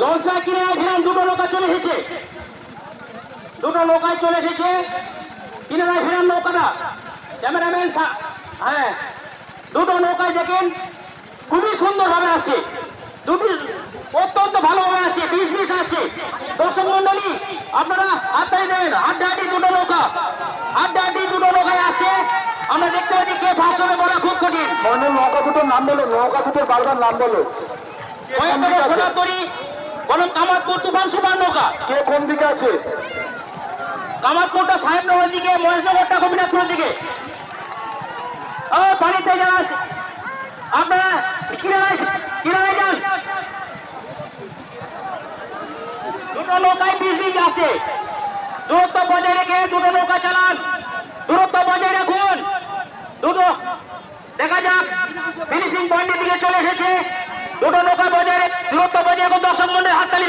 লঞ্চটা কিনে রাখলেন দুটো নৌকা চলে এসেছে। দুটো নৌকায় চলে এসেছে। কিনে রাখলেন নৌকাটা। ক্যামেরাম্যান হ্যাঁ। দুটো নৌকায় দেখেন খুবই সুন্দরভাবে আছে। দুটি অত্যন্ত ভালোভাবে আছে বিশ বিশ আছে। দর্শক মন্ডলী আপনারা আড্ডায় দেবেন। আড্ডাহাটি দুটো নৌকা। আড্ডাহাটি দুটো নৌকায় আছে। আমরা দেখতে পাচ্ছি কে হবে বলা খুব কঠিন। মনে নৌকা দুটোর নাম বলো নৌকা দুটোর বারবার নাম বলো। কয়েকটা বরং কামারপুর তুফান নৌকা। কে কোন দিকে আছে? সাহেবনগর দিকে মহেশনগরটা গোপীনাথপুরের দিকে। ও পানিতে যারা আপনারা যান দুটো নৌকায় দিন আছে দূরত্ব বজায় রেখে দুটো নৌকা চালান। দূরত্ব বজায় রাখুন। দুটো দেখা যাক ফিনিশিং পয়েন্টের দিকে চলে এসেছে। দুটো নৌকা বজায় দূরত্ব বজায় রাখুন দর্শক মন্ডলের হাততালি